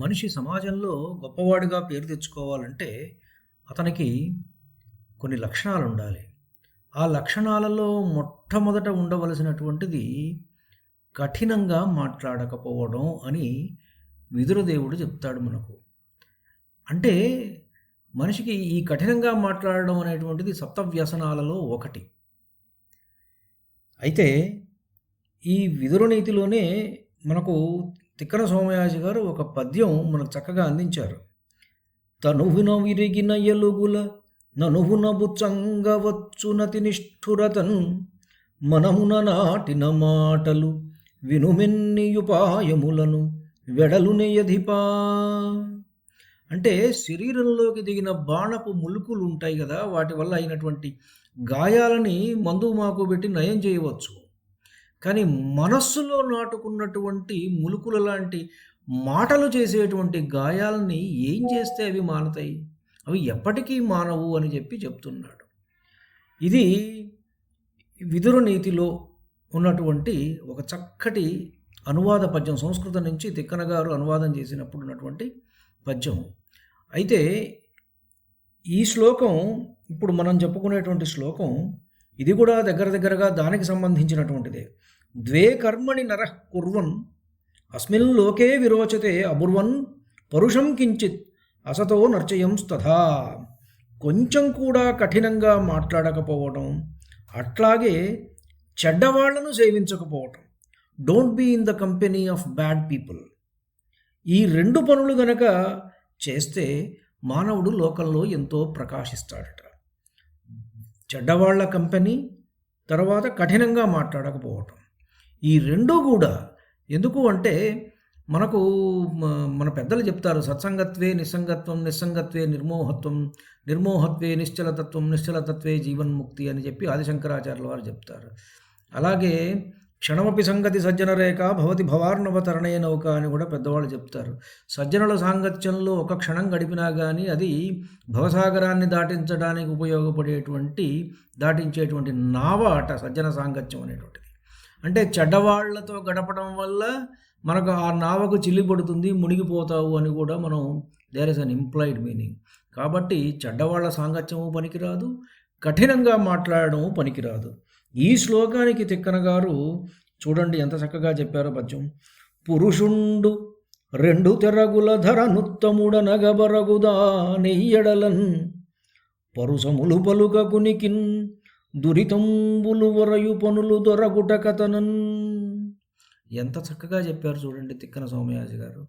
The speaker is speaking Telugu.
మనిషి సమాజంలో గొప్పవాడిగా పేరు తెచ్చుకోవాలంటే అతనికి కొన్ని లక్షణాలు ఉండాలి. ఆ లక్షణాలలో మొట్టమొదట ఉండవలసినటువంటిది కఠినంగా మాట్లాడకపోవడం అని విదురదేవుడు చెప్తాడు మనకు. అంటే మనిషికి ఈ కఠినంగా మాట్లాడడం అనేటువంటిది సప్తవ్యసనాలలో ఒకటి. అయితే ఈ విదురనీతిలోనే మనకు తిక్కన సోమయాజి గారు ఒక పద్యం మనకు చక్కగా అందించారు. తనువున విరిగిన ఎలుగుల ననువున బుచ్చంగవచ్చునతి నిష్ఠురతన్ మనమున నాటిన మాటలు వినుమెన్నియుపాయములను వెడలునెయధిపా అంటే శరీరంలోకి దిగిన బాణపు ములుకులు ఉంటాయి కదా వాటి వల్ల అయినటువంటి గాయాలని మందు మాకు పెట్టి నయం చేయవచ్చు. కానీ మనస్సులో నాటుకున్నటువంటి ములుకుల లాంటి మాటలు చేసేటువంటి గాయాలని ఏం చేస్తే అవి మానతాయి? అవి ఎప్పటికీ మానవు అని చెప్పి చెప్తున్నాడు. ఇది విదుర నీతిలో ఉన్నటువంటి ఒక చక్కటి అనువాద పద్యం సంస్కృతం నుంచి తిక్కన గారు అనువాదం చేసినప్పుడు ఉన్నటువంటి పద్యం అయితే ఈ శ్లోకం ఇప్పుడు మనం చెప్పుకునేటువంటి శ్లోకం ఇది కూడా దగ్గర దగ్గరగా దానికి సంబంధించినటువంటిదే. ద్వే కర్మణి నరః కుర్వన్ అస్మిన్ లోకే విరోచతే అబుర్వన్ పరుషం కించిత్ అసతో నర్చయం తథా కొంచెం కూడా కఠినంగా మాట్లాడకపోవడం అట్లాగే చెడ్డవాళ్ళను సేవించకపోవటం. Don't be in the company of bad people ఈ రెండు పనులు గనక చేస్తే మానవుడు లోకంలో ఎంతో ప్రకాశిస్తాడట. చెడ్డవాళ్ళ కంపెనీ తర్వాత కఠినంగా మాట్లాడకపోవటం. ఈ రెండూ కూడా ఎందుకు అంటే మనకు మన పెద్దలు చెప్తారు సత్సంగత్వే నిస్సంగత్వం నిస్సంగత్వే నిర్మోహత్వం నిర్మోహత్వే నిశ్చలతత్వం నిశ్చలతత్వే జీవన్ముక్తి అని చెప్పి ఆదిశంకరాచార్యుల వారు చెప్తారు. అలాగే క్షణమపి సంగతి సజ్జన రేఖ భవతి భవార్ణవ తరణే నౌక అని కూడా పెద్దవాళ్ళు చెప్తారు. సజ్జనుల సాంగత్యంలో ఒక క్షణం గడిపినా కానీ అది భవసాగరాన్ని దాటించడానికి ఉపయోగపడేటువంటి దాటించేటువంటి నావ అట సజ్జన సాంగత్యం అనేటువంటిది. అంటే చెడ్డవాళ్ళతో గడపడం వల్ల మనకు ఆ నావకు చిల్లిపడుతుంది మునిగిపోతావు అని కూడా మనం there is an implied meaning కాబట్టి చెడ్డవాళ్ళ సాంగత్యము పనికిరాదు కఠినంగా మాట్లాడడము పనికిరాదు. ఈ శ్లోకానికి తిక్కన గారు చూడండి ఎంత చక్కగా చెప్పారో పద్యం. పురుషుండు రెండు తెరగుల ధర నుత్తముడ నెయ్యడలన్ పరుసములు పలుక కునికిన్ దురితంబులు వరయు పనులు దొరగుట కథనన్ ఎంత చక్కగా చెప్పారు చూడండి తిక్కన సోమయాజి గారు.